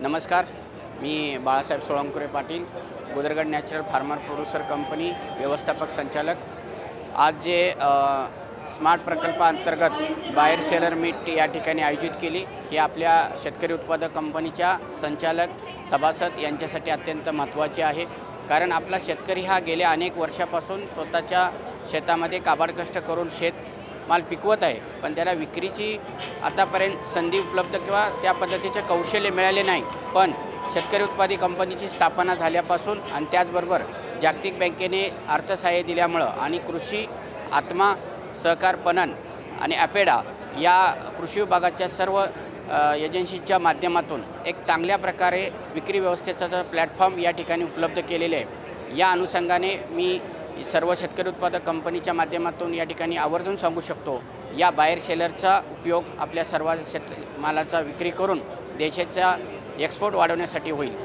नमस्कार मी Balasaheb Solankure Patil Gudargad natural farmer producer company व्यवस्थापक संचालक. आज जे स्मार्ट प्रकल्पाअंतर्गत बाहेर सेलर मीट या ठिकाणी आयोजित केली ही आपल्या शेतकरी उत्पादक कंपनीच्या संचालक सभासद यांच्यासाठी अत्यंत महत्त्वाची आहे. कारण आपला शेतकरी हा गेल्या अनेक वर्षापासून स्वतःच्या शेतामध्ये काबाडकष्ट करून शेत माल पिकवत आहे पण त्याला विक्रीची आतापर्यंत संधी उपलब्ध किंवा त्या पद्धतीचे कौशल्य मिळाले नाही. पण शेतकरी उत्पादी कंपनीची स्थापना झाल्यापासून आणि त्याचबरोबर जागतिक बँकेने अर्थसहाय्य दिल्यामुळं आणि कृषी आत्मा सहकार पणन आणि ॲपेडा या कृषी विभागाच्या सर्व एजन्सीच्या माध्यमातून एक चांगल्या प्रकारे विक्री व्यवस्थेचा प्लॅटफॉर्म या ठिकाणी उपलब्ध केलेले आहे. या अनुषंगाने मी सर्व शेतकरी उत्पादक कंपनीच्या माध्यमातून या ठिकाणी आवर्जून सांगू शकतो. या बाहेर सेलरचा उपयोग आपल्या सर्व शेत मालाचा विक्री करून देशाचा एक्सपोर्ट वाढवण्यासाठी होईल.